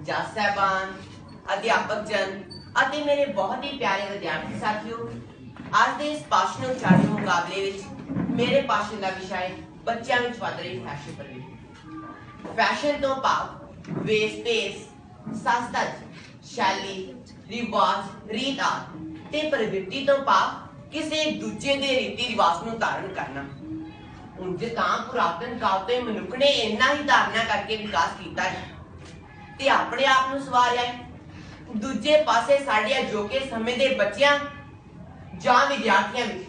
ਜੱਜ ਸਾਹਿਬਾਨ ਅਧਿਆਪਕ ਜਨ ਅਤੇ ਮੇਰੇ ਬਹੁਤ ਹੀ ਪਿਆਰੇ ਵਿਦਿਆਰਥੀ ਸਾਥੀਓ ਅੱਜ ਦੇ ਇਸ ਭਾਸ਼ਣ ਉਚਾਰਨ ਮੁਕਾਬਲੇ ਵਿੱਚ ਮੇਰੇ ਭਾਸ਼ਣ ਦਾ ਵਿਸ਼ਾ ਹੈ ਬੱਚਿਆਂ ਵਿੱਚ ਵੱਧ ਰਹੀ ਫੈਸ਼ਨ ਪ੍ਰਵਿਰਤੀ ਫੈਸ਼ਨ ਤੋਂ ਭਾਵ ਵੇਸ ਪੇਸ ਸਸਤਜ ਸ਼ੈਲੀ ਰਿਵਾਜ ਰੀਤ ਆਦਿ ਤੇ ਪ੍ਰਵਿਰਤੀ ਤੋਂ ਭਾਵ ਕਿਸੇ ਦੂਜੇ ਦੇ ਰੀਤੀ ਰਿਵਾਜ ਨੂੰ ਧਾਰਨ ਕਰਨਾ ਉਂਝ ਤਾਂ ਪੁਰਾਤਨ ਕਾਲ ਤੋਂ ਮਨੁੱਖ ਨੇ ਇੰਨਾ ਹੀ ਧਾਰਨਾ ਕਰਕੇ ਵਿਕਾਸ ਕੀਤਾ ਹੈ ਤੇ ਆਪਣੇ ਆਪ ਨੂੰ ਸਵਾਰਿਆ ਹੈ ਦੂਜੇ ਪਾਸੇ ਸਾਡੇ ਅਜੋਕੇ ਸਮੇਂ ਦੇ ਬੱਚਿਆਂ ਜਾਂ ਵਿਦਿਆਰਥੀਆਂ ਵਿੱਚ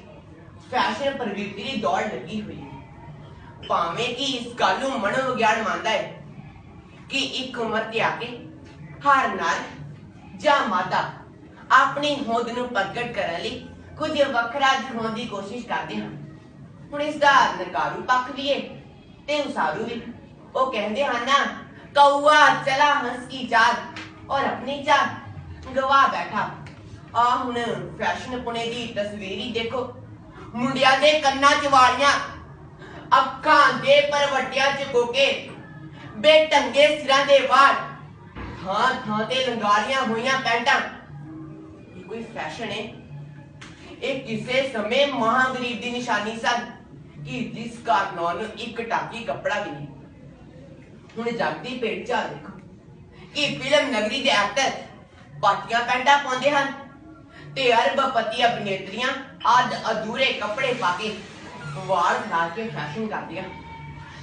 ਫੈਸ਼ਨ ਪ੍ਰਵਿਰਤੀ ਦੀ ਦੌੜ ਲੱਗੀ ਹੋਈ ਹੈ। ਭਾਵੇਂ ਕਿ ਇਸ ਗੱਲ ਨੂੰ ਮਨੋਵਿਗਿਆਨ ਮੰਨਦਾ ਹੈ ਕਿ ਇੱਕ ਉਮਰ ਤੇ ਆ ਕੇ ਹਰ ਨਰ ਜਾਂ ਮਾਦਾ ਆਪਣੀ ਹੋਂਦ ਨੂੰ ਪ੍ਰਗਟ ਕਰਨ ਲਈ ਕੁਝ ਵੱਖਰਾ ਦਿਖਾਉਣ ਦੀ ਕੋਸ਼ਿਸ਼ ਕਰਦੇ ਹਨ। ਹੁਣ ਇਸ ਦਾ ਨਕਾਰੂ ਪੱਖ ਵੀ ਹੈ ਤੇ ਉਸਾਰੂ ਵੀ। ਉਹ ਕਹਿੰਦੇ ਹਨ ਨਾ ਕਊਆ ਚਲਾ ਹੰਸ ਕੀ ਚਾਲ ਔਰ ਆਪਣੀ ਗਵਾ ਬੈਠਾ ਆ ਹੁਣ ਫੈਸ਼ਨ ਪੁਣੇ ਦੀ ਤਸਵੀਰ ਹੀ ਦੇਖੋ ਮੁੰਡਿਆਂ ਦੇ ਕੰਨਾਂ 'ਚ ਵਾਲੀਆਂ ਅੱਖਾਂ ਦੇ ਪਰਵੱਟਿਆਂ 'ਚ ਗੋਕੇ ਬੇਟੰਗੇ ਸਿਰਾਂ ਦੇ ਵਾਲ ਥਾਂ ਥਾਂ ਤੇ ਲੰਗਾਰੀਆਂ ਹੋਈਆਂ ਪੈਂਟਾਂ ਇਹ ਕੋਈ ਫੈਸ਼ਨ ਹੈ ਇਹ ਕਿਸੇ ਸਮੇਂ ਮਹਾਗਰੀਬ ਦੀ ਨਿਸ਼ਾਨੀ ਸਨ ਕਿ ਜਿਸ ਕਾਰਨ ਨੂੰ ਇੱਕ ਟਾਕੀ ਕੱਪੜਾ ਵੀ ਨਹੀਂ ਹੁਣ ਜਾਗਦੀ ਪੇਟ ਚਾਲ ਦੇਖੋ। ਇਹ ਫਿਲਮ ਨਗਰੀ ਦੇ ਐਕਟਰ ਪਾਟੀਆਂ ਪੈਂਟਾਂ ਪਾਉਂਦੇ ਹਨ ਤੇ ਅਰਬਪਤੀ ਅਭਿਨੇਤਰੀਆਂ ਅੱਧ ਅਧੂਰੇ ਕੱਪੜੇ ਪਾ ਕੇ ਵਾਲ ਖਾ ਕੇ ਫੈਸ਼ਨ ਕਰਦੀਆਂ।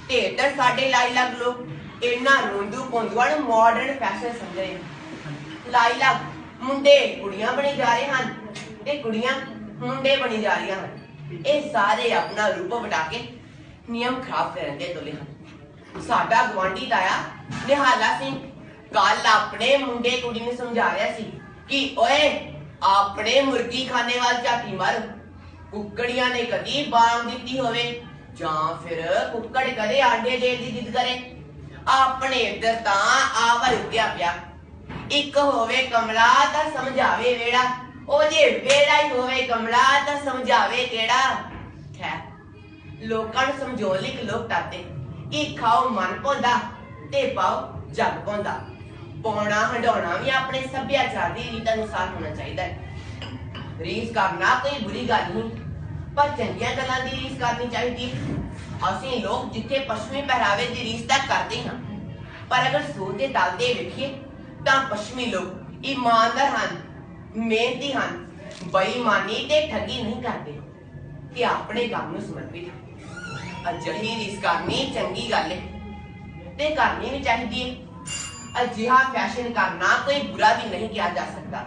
ਤੇ ਇੱਧਰ ਸਾਡੇ ਲਾਈ ਲੋਕ ਇਹਨਾਂ ਰੋਂਦੂ ਪੌਂਦੂਆਂ ਨੂੰ ਮਾਡਰਨ ਫੈਸ਼ਨ ਸਮਝ ਰਹੇ ਹਨ। ਮੁੰਡੇ ਕੁੜੀਆਂ ਬਣੀ ਜਾ ਰਹੇ ਹਨ ਤੇ ਕੁੜੀਆਂ ਮੁੰਡੇ ਬਣੀ ਜਾ ਰਹੀਆਂ ਹਨ। ਇਹ ਸਾਰੇ ਆਪਣਾ ਰੂਪ ਵਟਾ ਕੇ ਨਿਯਮ ਖਰਾਬ ਕਰਨ ਦੇ ਤੁਲੇ ਹਨ। ਸਾਡਾ ਗਵਾਂਢੀ ਤਾਇਆ ਨਿਹਾਲਾ ਸਿੰਘ ਕੱਲ ਆਪਣੇ ਮੁੰਡੇ ਕੁੜੀ ਨੂੰ ਸਮਝਾ ਰਿਹਾ ਸੀ ਕਿ, ਓਏ, ਆਪਣੇ ਮੁਰਗੀ ਖਾਨੇ ਵੱਲ ਝਾਤੀ ਮਾਰ। ਕੁੱਕੜੀਆਂ ਨੇ ਕਦੀ ਬਾਂਗ ਦਿੱਤੀ ਹੋਵੇ ਜਾਂ ਫਿਰ ਕੁੱਕੜ ਕਦੇ ਆਂਡੇ ਦੇਣ ਦੀ ਜਿੱਦ ਕਰੇ। ਆਪਣੇ ਇੱਧਰ ਤਾਂ ਆਵਲ ਉੱਗਿਆ ਪਿਆ। ਇੱਕ ਹੋਵੇ ਕਮਲਾ ਤਾਂ ਸਮਝਾਵੇ ਵੇੜਾ। ਉਹ ਜੇ ਵੇੜਾ ਹੀ ਹੋਵੇ ਕਮਲਾ ਤਾਂ ਸਮਝਾਵੇ ਕਿਹੜਾ? ਹੈ ਲੋਕਾਂ ਨੂੰ ਸਮਝਾਉਣ ਲਈ ਲੋਕ ਤਾਤੇ ਕਿ ਖਾਓ, ਮਨ ਪਾਉਂਦਾ ਤੇ ਪਾਓ ਜਗ ਪਾਉਂਦਾ ਪਾਉਣਾ, ਹੰਡਾਉਣਾ ਵੀ ਆਪਣੇ ਸੱਭਿਆਚਾਰ ਦੀ ਰੀਤ ਅਨੁਸਾਰ ਹੋਣਾ ਚਾਹੀਦਾ ਹੈ। ਰੀਸ ਕਰਨਾ ਕੋਈ ਬੁਰੀ ਗੱਲ ਨਹੀਂ, ਪਰ ਚੰਗੀਆਂ ਗੱਲਾਂ ਦੀ ਰੀਸ ਕਰਨੀ ਚਾਹੀਦੀ ਅਸੀਂ ਲੋਕ ਜਿੱਥੇ ਪੱਛਮੀ ਪਹਿਰਾਵੇ ਦੀ ਰੀਸ ਤਾਂ ਕਰਦੇ ਹਾਂ। ਪਰ ਅਗਰ ਸੋਚ ਦੇ ਤਲ ਤੇ ਵੇਖੀਏ, ਤਾਂ ਪੱਛਮੀ ਲੋਕ ਇਮਾਨਦਾਰ ਹਨ, ਮਿਹਨਤੀ ਹਨ, ਬੇਈਮਾਨੀ ਤੇ ਠੱਗੀ ਨਹੀਂ ਕਰਦੇ। ਤੇ ਆਪਣੇ ਕੰਮ ਨੂੰ ਸਮਰਪਿਤ ਹਨ। ਅਜਿਹੀ ਰੀਸ ਕਰਨੀ, ਚੰਗੀ ਗੱਲ ਹੈ ਤੇ ਕਰਨੀ ਵੀ ਚਾਹੀਦੀ ਹੈ ਅਜਿਹਾ ਫੈਸ਼ਨ ਕਰਨਾ ਕੋਈ ਬੁਰਾ ਵੀ ਨਹੀਂ ਕਿਹਾ ਜਾ ਸਕਦਾ।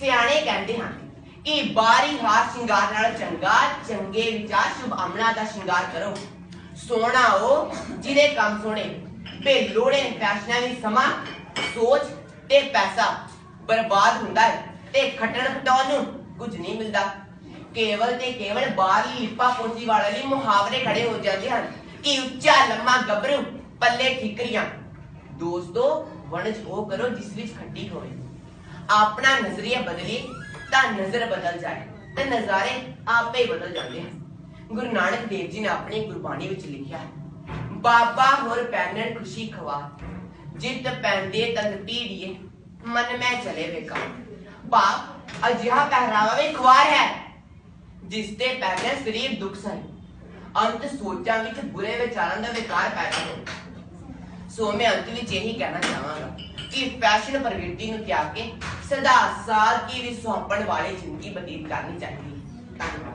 ਸਿਆਣੇ ਕਹਿੰਦੇ ਹਨ ਕਿ ਬਾਰੀ ਹਾਰ ਸ਼ਿੰਗਾਰ ਨਾਲ ਚੰਗਾ, ਚੰਗੇ ਵਿਚਾਰ ਸ਼ੁਭ ਅਮਲਾ ਦਾ ਸ਼ਿੰਗਾਰ ਕਰੋ। ਸੋਹਣਾ ਉਹ ਜਿਹਦੇ ਕੰਮ ਸੋਹਣੇ ਬੇ ਲੋੜੇ ਫੈਸ਼ਨਾਂ ਦੀ ਸਮਾਂ, ਸੋਚ ਤੇ ਪੈਸਾ ਬਰਬਾਦ ਹੁੰਦਾ ਹੈ ਤੇ ਖੱਟਣ ਪਟਾਉਣ ਨੂੰ ਕੁਝ ਨਹੀਂ ਮਿਲਦਾ। ਕੇਵਲ ਤੇ ਕੇਵਲ ਬਾਹਰਲੀ ਲਿਪਾ ਪੋਚੀ ਵਾਲੇ ਲਈ ਮੁਹਾਵਰੇ ਖੜੇ ਹੋ ਜਾਂਦੇ ਹਨ ਕਿ ਉੱਚਾ ਲੰਮਾ ਗੱਭਰੂ ਪੱਲੇ ਠਿਕਰੀਆਂ ਦੋਸਤੋ ਵਣਜ ਉਹ ਕਰੋ ਜਿਸ ਵਿੱਚ ਖੱਟੀ ਹੋਵੇ ਆਪਣਾ ਨਜ਼ਰੀਆ ਬਦਲੀਏ ਤਾਂ ਨਜ਼ਰ ਬਦਲ ਜਾਏ ਤੇ ਨਜ਼ਾਰੇ ਆਪੇ ਹੀ ਬਦਲ ਜਾਂਦੇ ਹਨ ਗੁਰੂ ਨਾਨਕ ਦੇਵ ਜੀ ਨੇ ਆਪਣੀ ਗੁਰਬਾਣੀ ਵਿੱਚ ਲਿਖਿਆ ਹੈ ਬਾਬਾ ਹੋਰ ਪੈਨਣ ਖੁਸ਼ੀ ਖਵਾ ਜਿੱਤ ਪੈਂਦੇ ਤਨ ਪੀੜੀਏ ਮਨ ਮੈਂ ਚਲੇ ਵੇਖਾ ਬਾਪ ਅਜਿਹਾ ਪਹਿਰਾਵਾ ਵੀ ਖੁਆਰ ਹੈ ਜਿਸ ਤੇ ਪਹਿਲੇ ਸਰੀਰ ਦੁੱਖ ਸਨ। ਅੰਤ ਸੋਚਾਂ ਵਿੱਚ ਬੁਰੇ ਵਿਚਾਰਾਂ ਦਾ ਵਿਕਾਰ ਪੈਦਾ ਹੋ ਸੋ ਮੈਂ ਅੰਤ ਵਿੱਚ ਇਹੀ ਕਹਿਣਾ ਚਾਹਾਂਗਾ ਕਿ ਫੈਸ਼ਨ ਪ੍ਰਵਿਰਤੀ ਨੂੰ ਤਿਆਗ ਕੇ ਸਦਾ ਸਾਧ ਕੀ ਵੀ ਸੁਹਾਪਣ ਵਾਲੀ ਜ਼ਿੰਦਗੀ ਬਤੀਤ ਕਰਨੀ ਚਾਹੀਦੀ ਹੈ। ਧੰਨਵਾਦ।